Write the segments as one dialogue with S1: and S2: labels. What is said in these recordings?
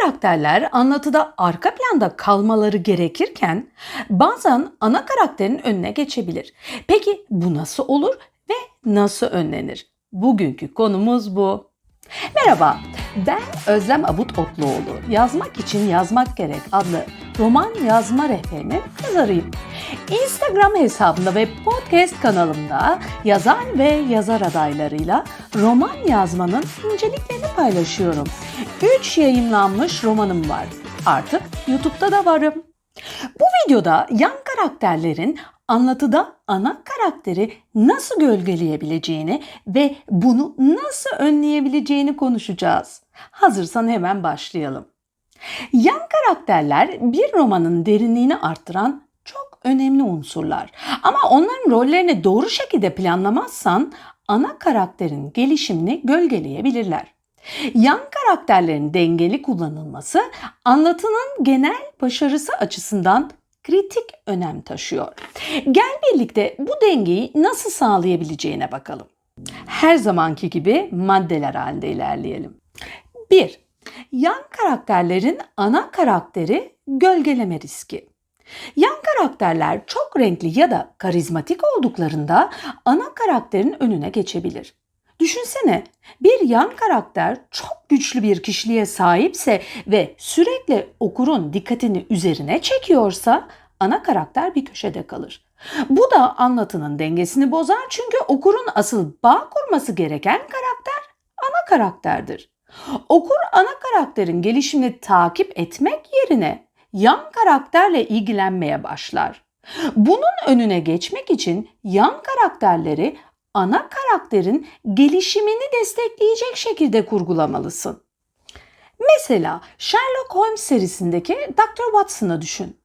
S1: karakterler anlatıda arka planda kalmaları gerekirken bazen ana karakterin önüne geçebilir. Peki bu nasıl olur ve nasıl önlenir? Bugünkü konumuz bu. Merhaba, ben Özlem Abut Otluoğlu. Yazmak için Yazmak Gerek adlı roman yazma rehberinin yazarıyım. Instagram hesabımda ve podcast kanalımda yazar ve yazar adaylarıyla roman yazmanın inceliklerini paylaşıyorum. 3 yayınlanmış romanım var. Artık YouTube'da da varım. Bu videoda yan karakterlerin anlatıda ana karakteri nasıl gölgeleyebileceğini ve bunu nasıl önleyebileceğini konuşacağız. Hazırsan hemen başlayalım. Yan karakterler bir romanın derinliğini arttıran çok önemli unsurlar. Ama onların rollerini doğru şekilde planlamazsan ana karakterin gelişimini gölgeleyebilirler. Yan karakterlerin dengeli kullanılması anlatının genel başarısı açısından kritik önem taşıyor. Gel birlikte bu dengeyi nasıl sağlayabileceğine bakalım. Her zamanki gibi maddeler halinde ilerleyelim. 1. Yan karakterlerin ana karakteri gölgeleme riski. Yan karakterler çok renkli ya da karizmatik olduklarında ana karakterin önüne geçebilir. Düşünsene bir yan karakter çok güçlü bir kişiliğe sahipse ve sürekli okurun dikkatini üzerine çekiyorsa ana karakter bir köşede kalır. Bu da anlatının dengesini bozar çünkü okurun asıl bağ kurması gereken karakter ana karakterdir. Okur ana karakterin gelişimini takip etmek yerine yan karakterle ilgilenmeye başlar. Bunun önüne geçmek için yan karakterleri ana karakterin gelişimini destekleyecek şekilde kurgulamalısın. Mesela Sherlock Holmes serisindeki Dr. Watson'ı düşün.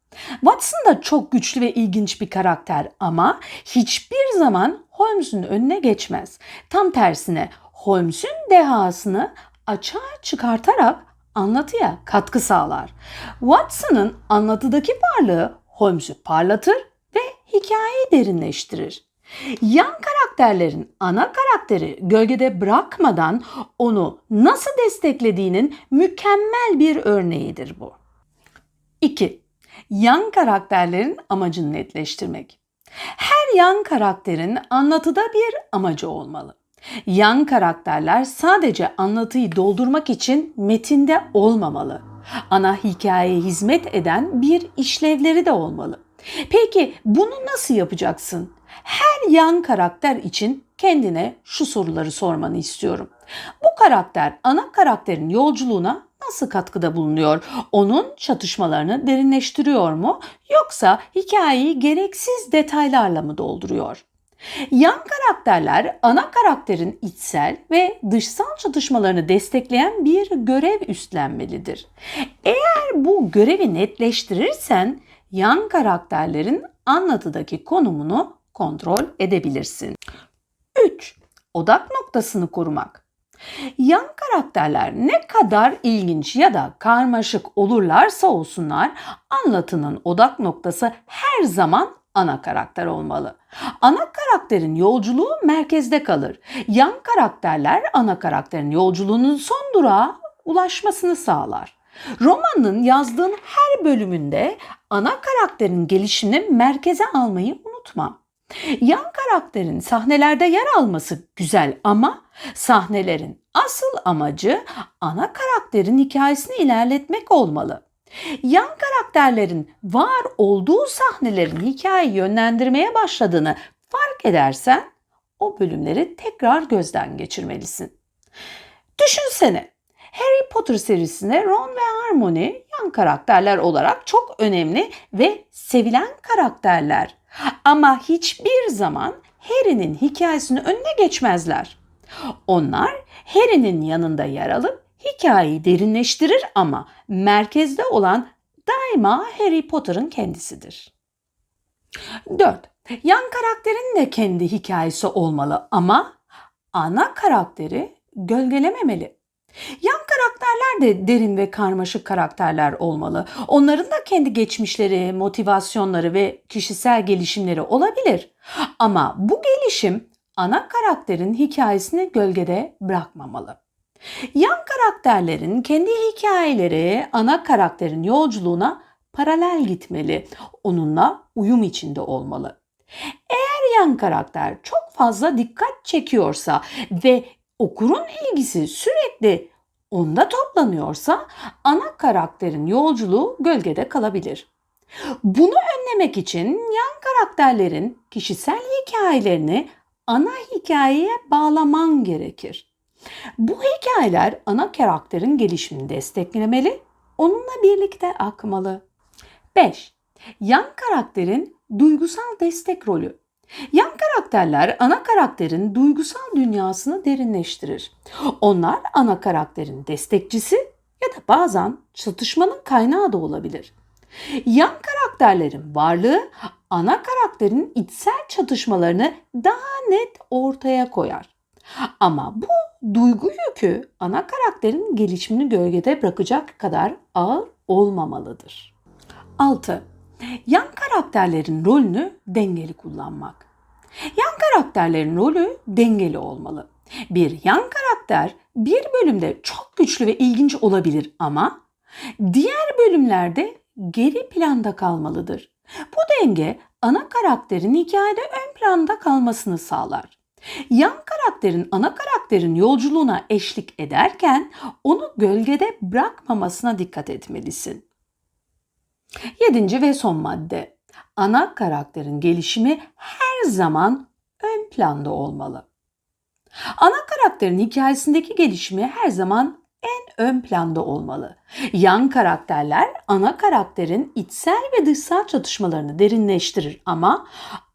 S1: Watson da çok güçlü ve ilginç bir karakter ama hiçbir zaman Holmes'un önüne geçmez. Tam tersine Holmes'un dehasını açığa çıkartarak anlatıya katkı sağlar. Watson'ın anlatıdaki varlığı Holmes'u parlatır ve hikayeyi derinleştirir. Yan karakterlerin ana karakteri gölgede bırakmadan onu nasıl desteklediğinin mükemmel bir örneğidir bu. 2. Yan karakterlerin amacını netleştirmek. Her yan karakterin anlatıda bir amacı olmalı. Yan karakterler sadece anlatıyı doldurmak için metinde olmamalı. Ana hikayeye hizmet eden bir işlevleri de olmalı. Peki bunu nasıl yapacaksın? Her yan karakter için kendine şu soruları sormanı istiyorum. Bu karakter ana karakterin yolculuğuna nasıl katkıda bulunuyor? Onun çatışmalarını derinleştiriyor mu yoksa hikayeyi gereksiz detaylarla mı dolduruyor? Yan karakterler ana karakterin içsel ve dışsal çatışmalarını destekleyen bir görev üstlenmelidir. Eğer bu görevi netleştirirsen yan karakterlerin anlatıdaki konumunu kontrol edebilirsin. 3. Odak noktasını korumak. Yan karakterler ne kadar ilginç ya da karmaşık olurlarsa olsunlar anlatının odak noktası her zaman ana karakter olmalı. Ana karakterin yolculuğu merkezde kalır. Yan karakterler ana karakterin yolculuğunun son durağa ulaşmasını sağlar. Romanın yazdığın her bölümünde ana karakterin gelişimini merkeze almayı unutma. Yan karakterin sahnelerde yer alması güzel ama sahnelerin asıl amacı ana karakterin hikayesini ilerletmek olmalı. Yan karakterlerin var olduğu sahnelerin hikayeyi yönlendirmeye başladığını fark edersen o bölümleri tekrar gözden geçirmelisin. Düşünsene Harry Potter serisinde Ron ve Hermione yan karakterler olarak çok önemli ve sevilen karakterler. Ama hiçbir zaman Harry'nin hikayesini önüne geçmezler. Onlar Harry'nin yanında yer alıp hikayeyi derinleştirir ama merkezde olan daima Harry Potter'ın kendisidir. 4. Yan karakterin de kendi hikayesi olmalı ama ana karakteri gölgelememeli. Yan karakterler de derin ve karmaşık karakterler olmalı. Onların da kendi geçmişleri, motivasyonları ve kişisel gelişimleri olabilir. Ama bu gelişim ana karakterin hikayesini gölgede bırakmamalı. Yan karakterlerin kendi hikayeleri ana karakterin yolculuğuna paralel gitmeli. Onunla uyum içinde olmalı. Eğer yan karakter çok fazla dikkat çekiyorsa ve okurun ilgisi sürekli onda toplanıyorsa ana karakterin yolculuğu gölgede kalabilir. Bunu önlemek için yan karakterlerin kişisel hikayelerini ana hikayeye bağlaman gerekir. Bu hikayeler ana karakterin gelişimini desteklemeli, onunla birlikte akmalı. 5. Yan karakterin duygusal destek rolü. Yan karakterler ana karakterin duygusal dünyasını derinleştirir. Onlar ana karakterin destekçisi ya da bazen çatışmanın kaynağı da olabilir. Yan karakterlerin varlığı ana karakterin içsel çatışmalarını daha net ortaya koyar. Ama bu duygu yükü ana karakterin gelişimini gölgede bırakacak kadar ağır olmamalıdır. 6. Yan karakterlerin rolünü dengeli kullanmak. Yan karakterlerin rolü dengeli olmalı. Bir yan karakter bir bölümde çok güçlü ve ilginç olabilir ama diğer bölümlerde geri planda kalmalıdır. Bu denge ana karakterin hikayede ön planda kalmasını sağlar. Yan karakterin ana karakterin yolculuğuna eşlik ederken onu gölgede bırakmamasına dikkat etmelisin. Yedinci ve son madde. Ana karakterin gelişimi her zaman ön planda olmalı. Ana karakterin hikayesindeki gelişimi her zaman en ön planda olmalı. Yan karakterler ana karakterin içsel ve dışsal çatışmalarını derinleştirir ama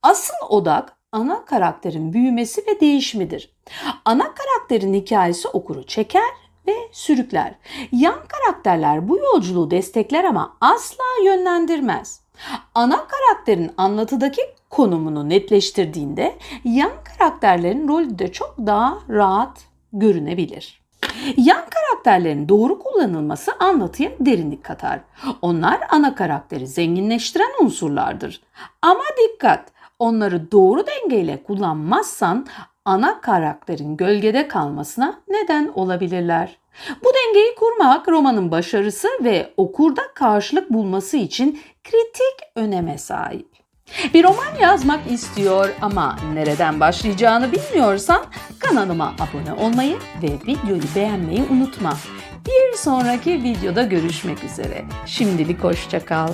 S1: asıl odak ana karakterin büyümesi ve değişimidir. Ana karakterin hikayesi okuru çeker ve sürükler. Yan karakterler bu yolculuğu destekler ama asla yönlendirmez. Ana karakterin anlatıdaki konumunu netleştirdiğinde yan karakterlerin rolü de çok daha rahat görünebilir. Yan karakterlerin doğru kullanılması anlatıya derinlik katar. Onlar ana karakteri zenginleştiren unsurlardır. Ama dikkat! Onları doğru dengeyle kullanmazsan ana karakterin gölgede kalmasına neden olabilirler. Bu dengeyi kurmak romanın başarısı ve okurda karşılık bulması için kritik öneme sahip. Bir roman yazmak istiyor ama nereden başlayacağını bilmiyorsan kanalıma abone olmayı ve videoyu beğenmeyi unutma. Bir sonraki videoda görüşmek üzere. Şimdilik hoşça kal.